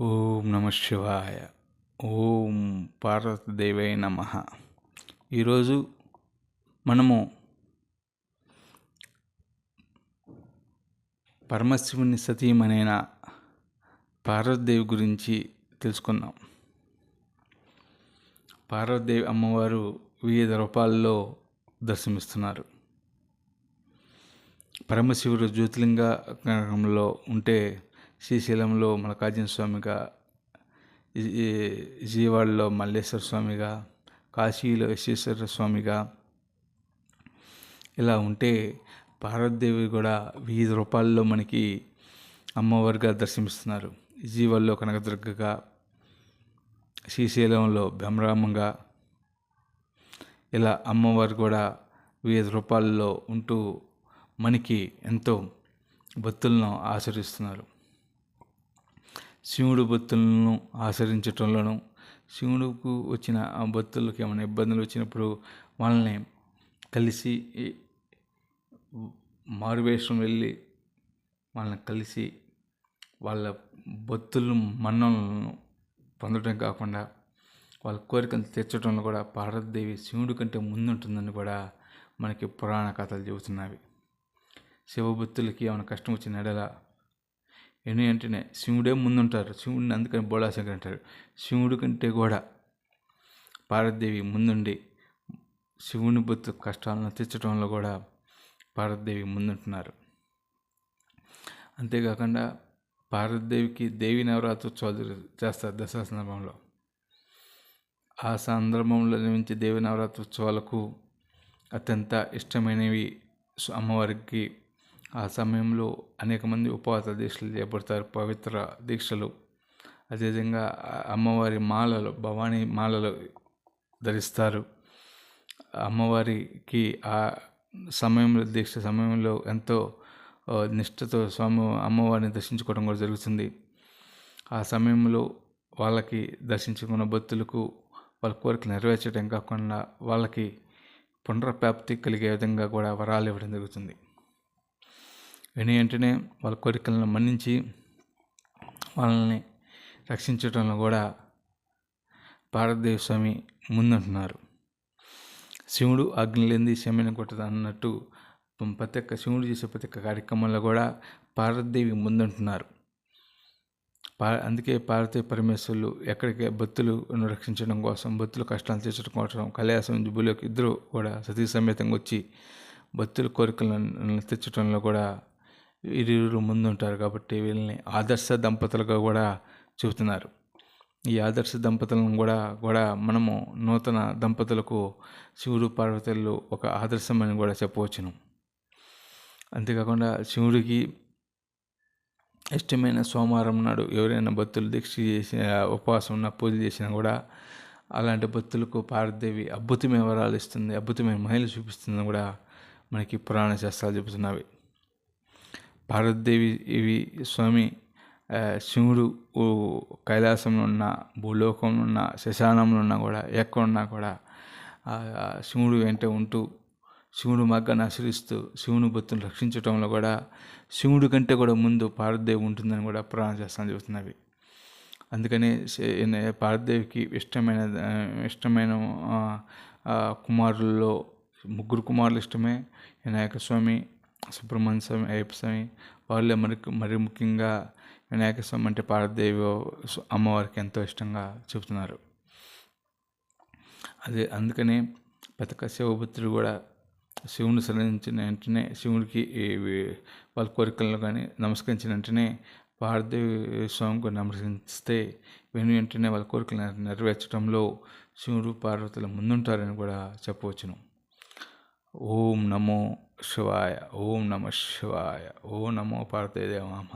ఓం నమ శివాయ. ఓం పార్వతీదేవై నమ. ఈరోజు మనము పరమశివుని సతీమనైన పార్వతీదేవి గురించి తెలుసుకుందాం. పార్వతీదేవి అమ్మవారు వివిధ రూపాల్లో దర్శనమిస్తున్నారు. పరమశివుడు జ్యోతిలింగ నగరంలో ఉంటే శ్రీశైలంలో మల్లికార్జున స్వామిగా విజయవాడలో మల్లేశ్వర స్వామిగా కాశీలో విశ్వేశ్వర స్వామిగా ఇలా ఉంటే పార్వతీదేవి కూడా వివిధ రూపాల్లో మనకి అమ్మవారిగా దర్శనమిస్తున్నారు. విజయవాడలో కనకదుర్గగా శ్రీశైలంలో బ్రహ్మరామంగా ఇలా అమ్మవారు కూడా వివిధ రూపాల్లో ఉంటూ మనకి ఎంతో భక్తులను ఆచరిస్తున్నారు. శివుడు భక్తులను ఆచరించటంలోనూ శివుడుకు వచ్చిన ఆ భక్తులకు ఏమైనా ఇబ్బందులు వచ్చినప్పుడు వాళ్ళని కలిసి మారువేషం వెళ్ళి వాళ్ళని కలిసి వాళ్ళ భక్తులను మన్నలను పొందడం కాకుండా వాళ్ళ కోరికలు తీర్చడంలో కూడా పార్వతీదేవి శివుడి కంటే ముందుంటుందని కూడా మనకి పురాణ కథలు చెబుతున్నవి. శివభక్తులకి ఏమైనా కష్టం వచ్చిన ఎడల ఎన్ని అంటేనే శివుడే ముందుంటారు. శివుడిని అందుకని బోళాశంకర్ అంటారు. శివుడి కంటే కూడా పార్వతీదేవి ముందుండి శివుని బొత్తు కష్టాలను తీర్చడంలో కూడా పార్వతీదేవి ముందుంటున్నారు. అంతేకాకుండా పార్వతీదేవికి దేవి నవరాత్రోత్సవాలు చేస్తారు దసరా సందర్భంలో. ఆ సందర్భంలో నుంచి దేవి నవరాత్రోత్సవాలకు అత్యంత ఇష్టమైనవి అమ్మవారికి ఆ సమయంలో అనేక మంది ఉపవాస దీక్షలు చేపడతారు పవిత్ర దీక్షలు. అదేవిధంగా అమ్మవారి మాలలు భవానీ మాలలు ధరిస్తారు. అమ్మవారికి ఆ సమయంలో దీక్ష సమయంలో ఎంతో నిష్ఠతో స్వామి అమ్మవారిని దర్శించుకోవడం కూడా జరుగుతుంది. ఆ సమయంలో వాళ్ళకి దర్శించుకున్న భక్తులకు వాళ్ళ కోరికలు నెరవేర్చడం కాకుండా వాళ్ళకి పునరప్రాప్తి కలిగే విధంగా కూడా వరాలు ఇవ్వడం జరుగుతుంది. విని వెంటనే వాళ్ళ కోరికలను మన్నించి వాళ్ళని రక్షించడంలో కూడా భారతదేవ స్వామి ముందంటున్నారు. శివుడు అగ్ని లేనిది శమని కొట్టదు అన్నట్టు ప్రతి ఒక్క శివుడు చేసే ప్రతి ఒక్క కార్యక్రమంలో కూడా పార్వతీదేవి ముందంటున్నారు. పా అందుకే పార్వతీ పరమేశ్వరులు ఎక్కడికి భక్తులు రక్షించడం కోసం భక్తులు కష్టాలు తీర్చడం కోసం కళ్యాసం జుబులోకి ఇద్దరు కూడా సతీ సమేతంగా వచ్చి భక్తుల కోరికలను తెచ్చడంలో కూడా ఇరువురు ముందుంటారు కాబట్టి వీళ్ళని ఆదర్శ దంపతులుగా కూడా చెబుతున్నారు. ఈ ఆదర్శ దంపతులను కూడా కూడా మనము నూతన దంపతులకు శివుడు పార్వతులు ఒక ఆదర్శమని కూడా చెప్పవచ్చును. అంతేకాకుండా శివుడికి ఇష్టమైన సోమవారం నాడు ఎవరైనా భక్తులు దీక్ష చేసిన ఉపవాసం ఉన్న పూజ చేసినా కూడా అలాంటి భక్తులకు పార్వదేవి అద్భుతమైన వరాలు ఇస్తుంది అద్భుతమైన మహిళ చూపిస్తుందని కూడా మనకి పురాణ శాస్త్రాలు చెబుతున్నవి పార్వతీదేవి ఇవి స్వామి శివుడు కైలాసంలో ఉన్న భూలోకంలో ఉన్న శశానంలో ఉన్నా కూడా ఎక్కడున్నా కూడా శివుడు వెంట ఉంటూ శివుడు మగ్గను ఆశ్రయిస్తూ శివుని భక్తులను రక్షించడంలో కూడా శివుడి కంటే కూడా ముందు పార్వదేవి ఉంటుందని కూడా పురాణ చేస్తాను చెబుతున్నవి. అందుకని పార్వదేవికి ఇష్టమైన ఇష్టమైన కుమారుల్లో ముగ్గురు కుమారులు ఇష్టమే వినాయక స్వామి సుబ్రహ్మణ్య స్వామి అయ్యప్ప స్వామి వాళ్ళు మరి మరి ముఖ్యంగా వినాయక స్వామి అంటే పార్వదేవి అమ్మవారికి ఎంతో ఇష్టంగా చెబుతున్నారు అదే అందుకనే పతక శివభక్తుడు కూడా శివుని సరించిన వెంటనే శివుడికి వాళ్ళ కోరికలను కానీ నమస్కరించిన వెంటనే పార్వదేవి స్వామికి నమస్కరిస్తే వెను వెంటనే వాళ్ళ కోరికలు నెరవేర్చడంలో శివుడు పార్వతులు ముందుంటారని కూడా చెప్పవచ్చును. ఓం నమో శివాయ ఓం నమ శివాయ ఓం నమో పార్వతీదేవామ